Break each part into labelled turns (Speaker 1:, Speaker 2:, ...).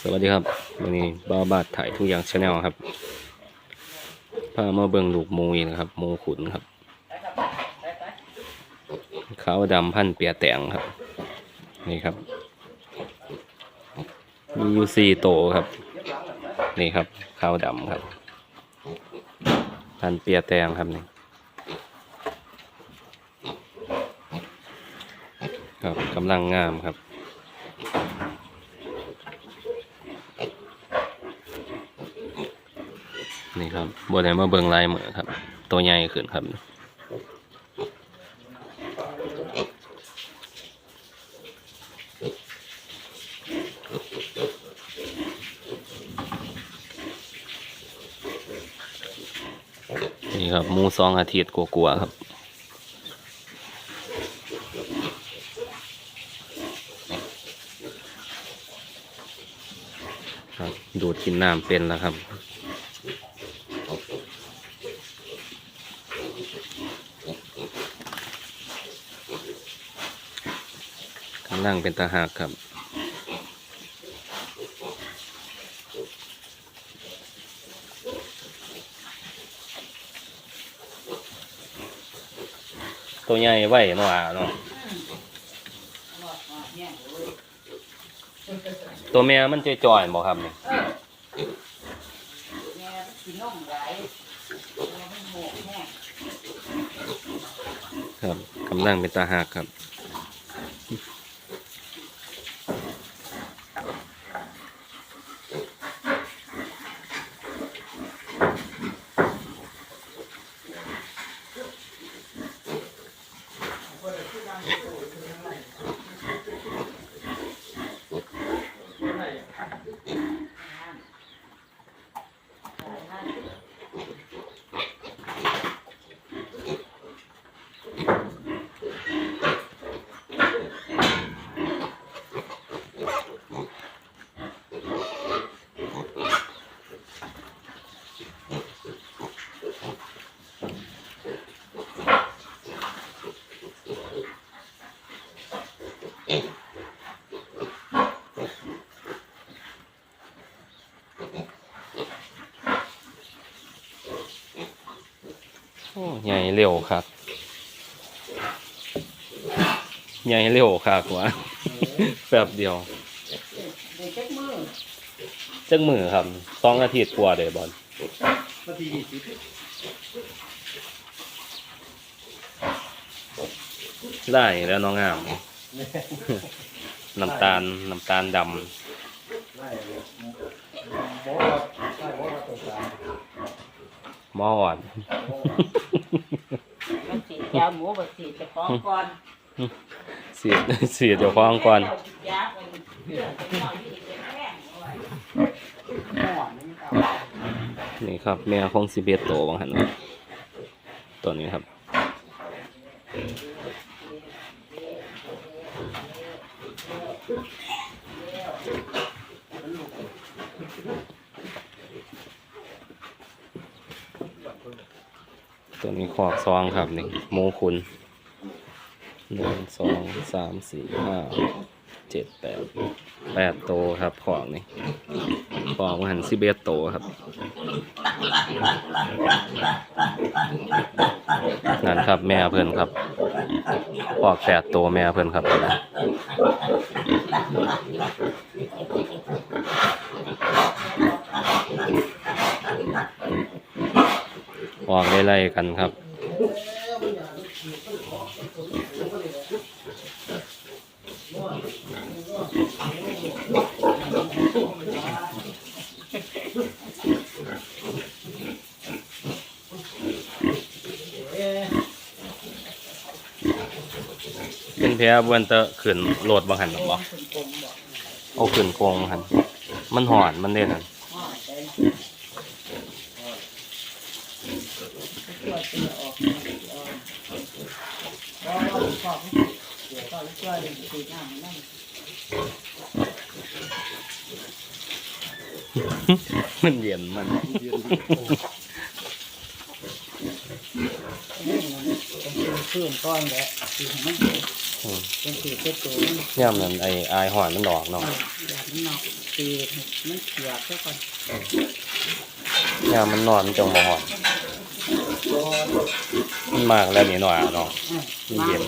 Speaker 1: สวัสดีครับวันนี้บ้าบาดถ่ายทุกอย่างชาแนลครับพามาเบิ่งลูกหมูอีกนะครับหมูขุนครับขาวดำพันเปียแตงครับ นี่ครับมีอยู่สี่โตครับ นี่ครับขาวดำครับ พันเปียแตงครับนี่ครับกำลังงามครับ นี่ครับบนไหนมาเบิงลายเหมือครับ ตัวใหญ่ขึ้นครับนี่ครับมูสองอาทิตย์กลัวๆครับครับดูดกินน้ำเป็นแล้วครับ กำลังเป็นตาหักครับ ตัวใหญ่ไว้เนาะอะเนาะตัวแม่มันจะจ่อยๆบ่ครับนี่
Speaker 2: แม่กินนมไหลแม่มันโหกแห้ง
Speaker 1: ครับกำลังเป็นตาหักครับ อ้ใหญ่เร็วครับใหญ่เร็วครับวะแป๊บเดียว
Speaker 2: เด็กเจ็กมือ
Speaker 1: จังมือครับสองอาทิตย์กว่าเดยบอล
Speaker 3: นาทียี่สิบ
Speaker 1: ได้แล้วน้องงาม น้ำตาลน้ำตาลด
Speaker 3: ไล่เลยบอกว่าไล่บอกว่าตัวสามำ
Speaker 1: หม้ออ่อน
Speaker 2: มันสียาหมูแบบสีจะฟ้องก่อน
Speaker 1: เสียดเสียดเดี๋ยวฟ้องก่อน
Speaker 2: ยาไปเรื่องไปหน่อยที่เด็กแห้งเอาไว้หมอนมันเอา
Speaker 1: นี่ครับ แม่คงสิเบตโตบางหันครับตัวนี้ครับ ตัวนี้ขอกซองครับนี่หมูคุณหนึ่งสองสามสี่ห้าเจ็ดแปดแปดโตครับขอกนี่ขอกมาหันสิเบตโตครับนั่นครับแม่เพื่อนครับขอกแปดโตแม่เพื่อนครับ ออกไล่ๆกันครับ เป็นแพ้บวนเตอขึ้นโหลดบางหันหรอบ่
Speaker 2: ถึงกลมบอก
Speaker 1: เอาขึ้นโกงบางหันมันหอนมันเด่นหัน
Speaker 2: หอดเลย ตัวตัวออกออกเพราะว่าขอบเดี๋ยวก็ช่วดึงตีหน้ามันนั่น
Speaker 1: มันเย็นมัน
Speaker 2: เป็นเพื่อนก้อนแหละสีของมันเป็นสีเป็นตัวมัน
Speaker 1: ย่ำนั้นไอ้อยหอนมันดอกเนาะ
Speaker 2: แบบมันเนาะตีมันเขียบซะก่อน
Speaker 1: ยามมันนอนมันจังบ่หอน มันมากแล้วนี่หน่อยเนาะ
Speaker 2: อืม
Speaker 1: มันเย็น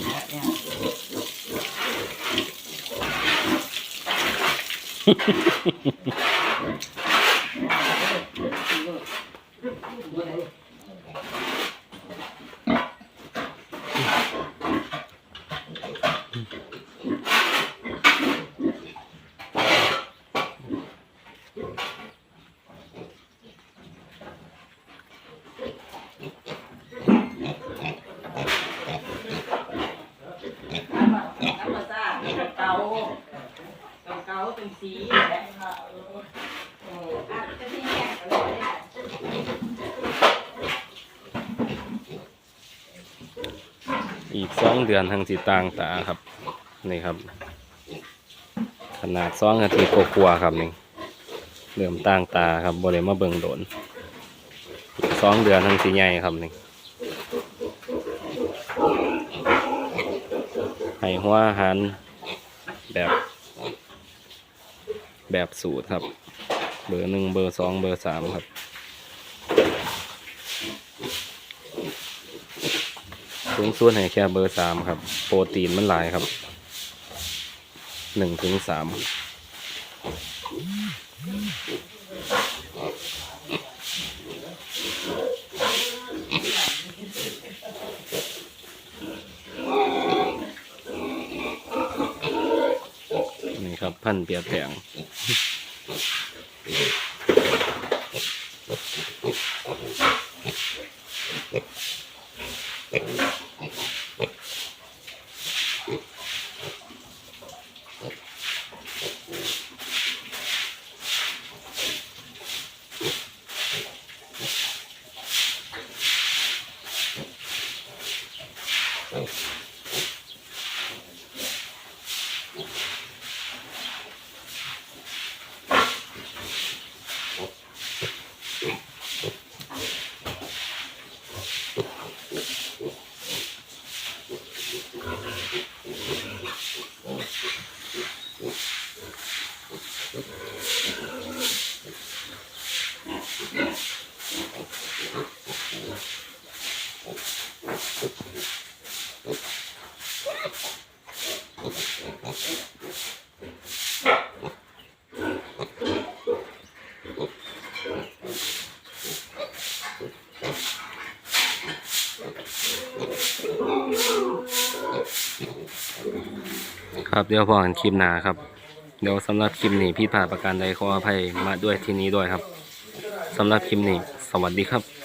Speaker 1: ำ
Speaker 2: มาซ่าเกาเกาเกาเป็นสีแหละเอีก
Speaker 1: สองเดือนทางสีต่างตาครับ นี่ครับ ขนาดสองนาทีกว่าๆครับนี่เริ่มต่างตาครับบริมาเบิงโดนอีกสองเดือนทางสีใหญ่ครับนี่ให้หัวอาหารแบบ แบบสูตรครับ เบอร์หนึ่งเบอร์สองเบอร์สามครับ สูงสุดให้แค่เบอร์สามครับ โปรตีนมันหลายครับหนึ่งถึงสาม นี่ ครับพันเปียแผง ครับเดี๋ยวพอกันคลิปหน้าครับ เดี๋ยวสำหรับคลิปนี้พี่ผ่าประการใดขออภัยมาด้วยที่นี้ด้วยครับสำหรับคลิปนี้ สวัสดีครับ